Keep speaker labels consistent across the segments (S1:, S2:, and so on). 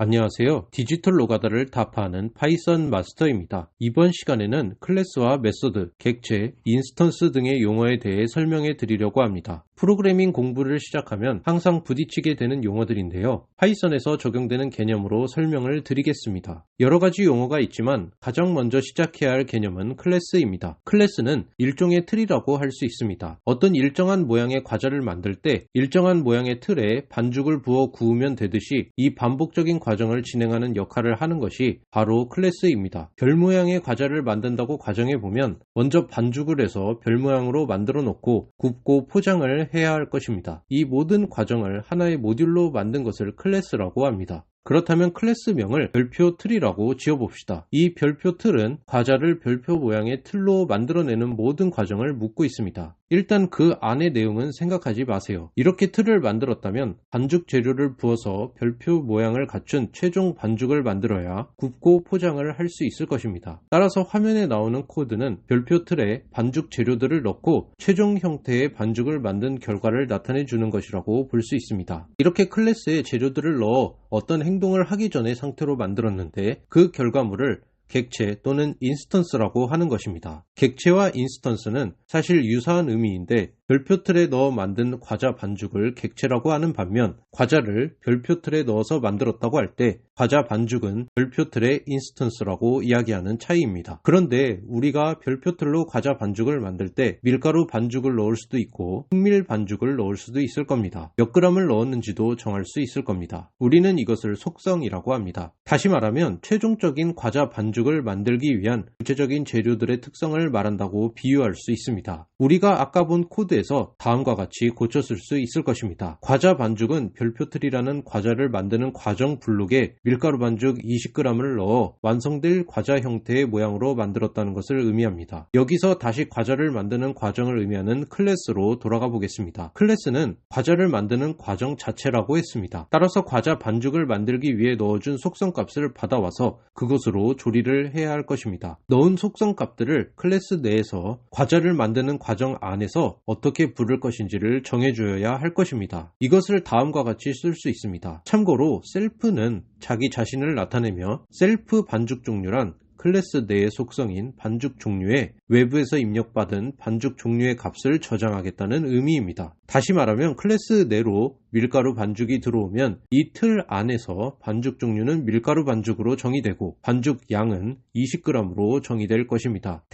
S1: 안녕하세요. 디지털 노가다를 타파하는 파이썬 마스터입니다. 이번 시간에는 클래스와 메소드, 객체, 인스턴스 등의 용어에 대해 설명해 드리려고 합니다. 프로그래밍 공부를 시작하면 항상 부딪히게 되는 용어들인데요. 파이썬에서 적용되는 개념으로 설명을 드리겠습니다. 여러 가지 용어가 있지만 가장 먼저 시작해야 할 개념은 클래스입니다. 클래스는 일종의 틀이라고 할 수 있습니다. 어떤 일정한 모양의 과자를 만들 때 일정한 모양의 틀에 반죽을 부어 구우면 되듯이 이 반복적인 과정을 진행하는 역할을 하는 것이 바로 클래스입니다. 별 모양의 과자를 만든다고 가정해 보면 먼저 반죽을 해서 별 모양으로 만들어 놓고 굽고 포장을 해야 할 것입니다. 이 모든 과정을 하나의 모듈로 만든 것을 클래스라고 합니다. 그렇다면 클래스명을 별표 틀이라고 지어봅시다. 이 별표 틀은 과자를 별표 모양의 틀로 만들어내는 모든 과정을 묻고 있습니다. 일단 그 안의 내용은 생각하지 마세요. 이렇게 틀을 만들었다면 반죽 재료를 부어서 별표 모양을 갖춘 최종 반죽을 만들어야 굽고 포장을 할 수 있을 것입니다. 따라서 화면에 나오는 코드는 별표 틀에 반죽 재료들을 넣고 최종 형태의 반죽을 만든 결과를 나타내 주는 것이라고 볼 수 있습니다. 이렇게 클래스에 재료들을 넣어 어떤 행동을 하기 전의 상태로 만들었는데 그 결과물을 객체 또는 인스턴스라고 하는 것입니다. 객체와 인스턴스는 사실 유사한 의미인데 별표 틀에 넣어 만든 과자 반죽을 객체라고 하는 반면 과자를 별표 틀에 넣어서 만들었다고 할 때 과자 반죽은 별표 틀의 인스턴스라고 이야기하는 차이입니다. 그런데 우리가 별표 틀로 과자 반죽을 만들 때 밀가루 반죽을 넣을 수도 있고 흑밀 반죽을 넣을 수도 있을 겁니다. 몇 그램을 넣었는지도 정할 수 있을 겁니다. 우리는 이것을 속성이라고 합니다. 다시 말하면 최종적인 과자 반죽을 만들기 위한 구체적인 재료들의 특성을 말한다고 비유할 수 있습니다. 우리가 아까 본 코드 에서 다음과 같이 고쳤을 수 있을 것입니다. 과자 반죽은 별표틀이라는 과자를 만드는 과정 블록에 밀가루 반죽 20g을 넣어 완성될 과자 형태의 모양으로 만들었다는 것을 의미합니다. 여기서 다시 과자를 만드는 과정을 의미하는 클래스로 돌아가 보겠습니다. 클래스는 과자를 만드는 과정 자체라고 했습니다. 따라서 과자 반죽을 만들기 위해 넣어준 속성 값을 받아와서 그것으로 조리를 해야 할 것입니다. 넣은 속성 값들을 클래스 내에서 과자를 만드는 과정 안에서 어떻게 부를 것인지를 정해주어야 할 것입니다. 이것을 다음과 같이 쓸 수 있습니다. 참고로 셀프는 자기 자신을 나타내며 셀프 반죽 종류란 클래스 내의 속성인 반죽 종류에 외부에서 입력받은 반죽 종류의 값을 저장하겠다는 의미입니다. 다시 말하면 클래스 내로 밀가루 반죽이 들어오면 이 틀 안에서 반죽 종류는 밀가루 반죽으로 정의되고 반죽 양은 20g으로 정의될 것입니다.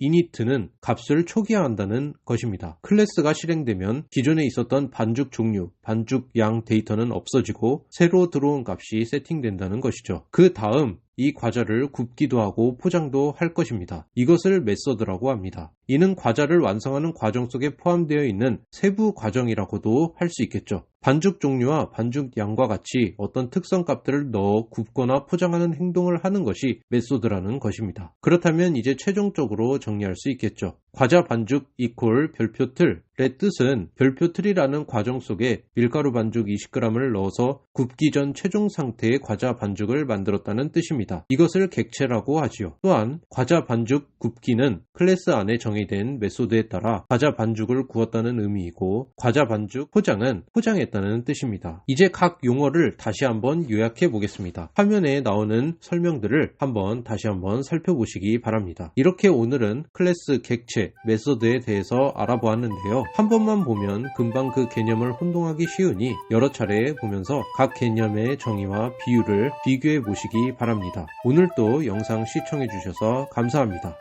S1: Init는 값을 초기화한다는 것입니다. 클래스가 실행되면 기존에 있었던 반죽 종류, 반죽 양 데이터는 없어지고 새로 들어온 값이 세팅된다는 것이죠. 그 다음 이 과자를 굽기도 하고 포장도 할 것입니다. 이것을 메서드라고 합니다. 이는 과자를 완성하는 과정 속에 포함되어 있는 세부 과정이라고도 할 수 있겠죠. 반죽 종류와 반죽 양과 같이 어떤 특성 값들을 넣어 굽거나 포장하는 행동을 하는 것이 메소드라는 것입니다. 그렇다면 이제 최종적으로 정리할 수 있겠죠. 과자 반죽 이퀄 별표 틀 의 뜻은 별표 틀이라는 과정 속에 밀가루 반죽 20g을 넣어서 굽기 전 최종 상태의 과자 반죽을 만들었다는 뜻입니다. 이것을 객체라고 하지요. 또한 과자 반죽 굽기는 클래스 안에 정의된 메소드에 따라 과자 반죽을 구웠다는 의미이고 과자 반죽 포장은 포장했다는 뜻입니다. 이제 각 용어를 다시 한번 요약해 보겠습니다. 화면에 나오는 설명들을 한번 다시 한번 살펴보시기 바랍니다. 이렇게 오늘은 클래스 객체 메소드에 대해서 알아보았는데요. 한 번만 보면 금방 그 개념을 혼동하기 쉬우니 여러 차례 보면서 각 개념의 정의와 비율을 비교해 보시기 바랍니다. 오늘도 영상 시청해 주셔서 감사합니다.